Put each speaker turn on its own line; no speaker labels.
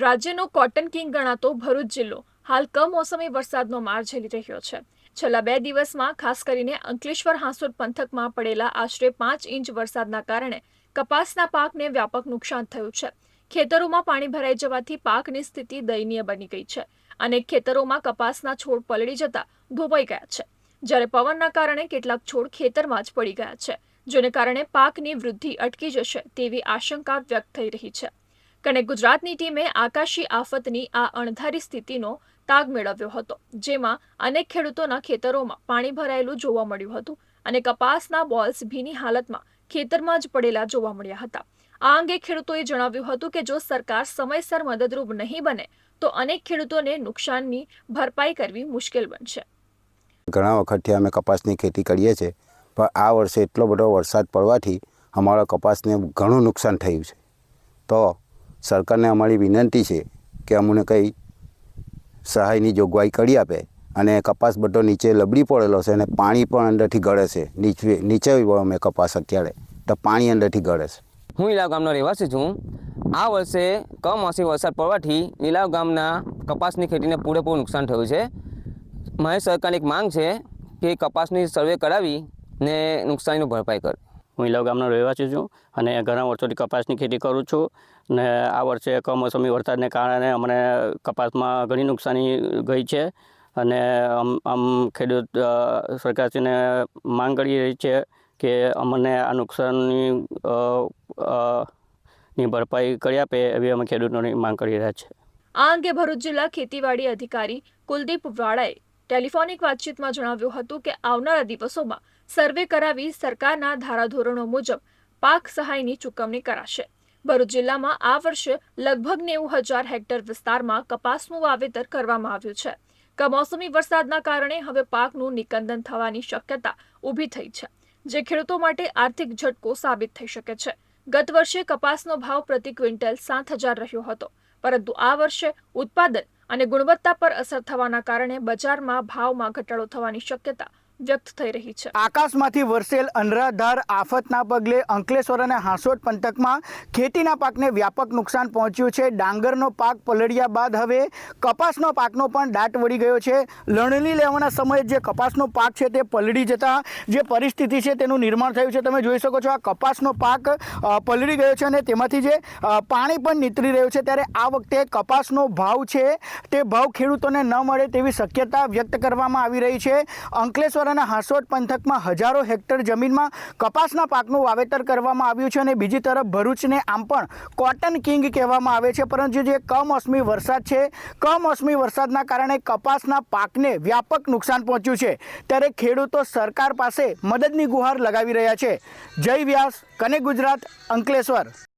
રાજ્યનો cotton king ગણાતો ભરૂચ જિલ્લો. હાલ કમોસમી વરસાદનો માર ઝેલી રહ્યો છે. છેલ્લા બે દિવસમાં ખાસ કરીને અંકલેશ્વર હાંસોદ પંથકમાં પડેલા આશરે પાંચ ઇંચ વરસાદના કારણે કપાસના પાકને વ્યાપક નુકસાન થયું છે. ખેતરોમાં પાણી ભરાઈ જવાથી પાકની સ્થિતિ દયનીય બની ગઈ છે અનેક ખેતરોમાં કપાસના છોડ પલળી જતા ધોવાઈ ગયા છે. જ્યારે પવનના કારણે કેટલાક છોડ ખેતરમાં જ પડી ગયા છે, જેને કારણે પાકની વૃદ્ધિ અટકી જશે તેવી આશંકા વ્યક્ત થઈ રહી છે. કનેક્ટ ગુજરાતની ટીમે આકાશી આફતની આ અણધારી સ્થિતિનો તાગ મેળવ્યો હતો, જેમાં અનેક ખેડૂતોના ખેતરોમાં પાણી ભરાયેલું જોવા મળ્યું હતું અને કપાસના બોલ્સ ભીની હાલતમાં ખેતરમાં જ પડેલા જોવા મળ્યા હતા. આ અંગે ખેડૂતોએ જણાવ્યું હતું કે જો સરકાર સમયસર મદદરૂપ નહીં બને, તો અનેક ખેડૂતોને નુકસાનની ભરપાઈ કરવી મુશ્કેલ બનશે.
ઘણા વખતથી અમે કપાસની ખેતી કરીએ છીએ, પણ આ વર્ષે એટલો બધો વરસાદ પડવાથી અમારા કપાસને ઘણું નુકસાન થયું છે. તો સરકારને અમારી વિનંતી છે કે અમને કંઈ સહાયની જોગવાઈ કરી આપે અને કપાસ બધો નીચે લબડી પડેલો છે અને પાણી પણ અંદરથી ગળે છે. નીચે નીચે અમે કપાસ અત્યારે, તો પાણી અંદરથી ગળે છે.
હું નીલાવ ગામનો રહેવાસી છું. આ વર્ષે કમોસમી વરસાદ પડવાથી નીલાવ ગામના કપાસની ખેતીને પૂરેપૂરું નુકસાન થયું છે. મારી સરકારની એક માંગ છે કે કપાસની સર્વે કરાવી ને નુકસાનીનું ભરપાઈ કરે.
હું ઇલાવ ગામનો રહેવાસી છું અને ઘણા વર્ષોથી કપાસની ખેતી કરું છું ને આ વર્ષે કમોસમી વરસાદને કારણે અમને કપાસમાં ઘણી નુકસાની ગઈ છે અને આમ આમ ખેડૂત સરકારશ્રીને માંગ કરી રહી છે કે અમને આ નુકસાનની ની ભરપાઈ કરી આપે એવી અમે ખેડૂતોની માંગ કરી રહ્યા છે.
આ અંગે ભરૂચ જિલ્લા ખેતીવાડી અધિકારી કુલદીપ વાળાએ ટેલિફોનિક વાતચીતમાં જણાવ્યું હતું કે આવનારા દિવસોમાં સર્વે કરાવી સરકારના ધારાધોરણો મુજબ પાક સહાયની ચૂકવણી કરાશે. ભરૂચ જિલ્લામાં આ વર્ષે લગભગ નેવું હજાર હેક્ટર વિસ્તારમાં કપાસનું વાવેતર કરવામાં આવ્યું છે. કમોસમી વરસાદના કારણે હવે પાકનું નિકંદન થવાની શક્યતા ઊભી થઈ છે, જે ખેડૂતો માટે આર્થિક ઝટકો સાબિત થઈ શકે છે. ગત વર્ષે કપાસનો ભાવ પ્રતિ ક્વિન્ટલ સાત હજાર રહ્યો હતો, પરંતુ આ વર્ષે ઉત્પાદન અને ગુણવત્તા પર અસર થવાના કારણે બજારમાં ભાવમાં ઘટાડો થવાની શક્યતા વ્યક્ત થઈ રહી છે.
આકાશમાંથી વરસેલ અનરાધાર આફતના પગલે અંકલેશ્વર અને હાંસોટ પંથકમાં ખેતીના પાકને વ્યાપક નુકસાન પહોંચ્યું છે. ડાંગરનો પાક પલળ્યા બાદ હવે કપાસનો પાકનો પણ દાટ વળી ગયો છે. લણણી લેવાના સમયે જે કપાસનો પાક છે તે પલળી જતા જે પરિસ્થિતિ છે તેનું નિર્માણ થયું છે. તમે જોઈ શકો છો આ કપાસનો પાક પલળી ગયો છે અને તેમાંથી જે પાણી પણ નીતરી રહ્યું છે. ત્યારે આ વખતે કપાસનો ભાવ છે તે ભાવ ખેડૂતોને ન મળે તેવી શક્યતા વ્યક્ત કરવામાં આવી રહી છે. અંકલેશ્વર અને હાંસોટ પંથકમાં હજારો હેક્ટર જમીનમાં કપાસના પાકનું વાવેતર કરવામાં આવ્યું છે અને બીજી તરફ ભરૂચને આમ પણ કોટન કિંગ કહેવામાં આવે છે, પરંતુ જે કમોસમી વરસાદ છે, કમોસમી વરસાદના કારણે કપાસના પાકને વ્યાપક નુકસાન પહોંચ્યું છે. ત્યારે ખેડૂતો સરકાર પાસે મદદની ગુહાર લગાવી રહ્યા છે. જય વ્યાસ કનેક્ટ ગુજરાત, અંકલેશ્વર.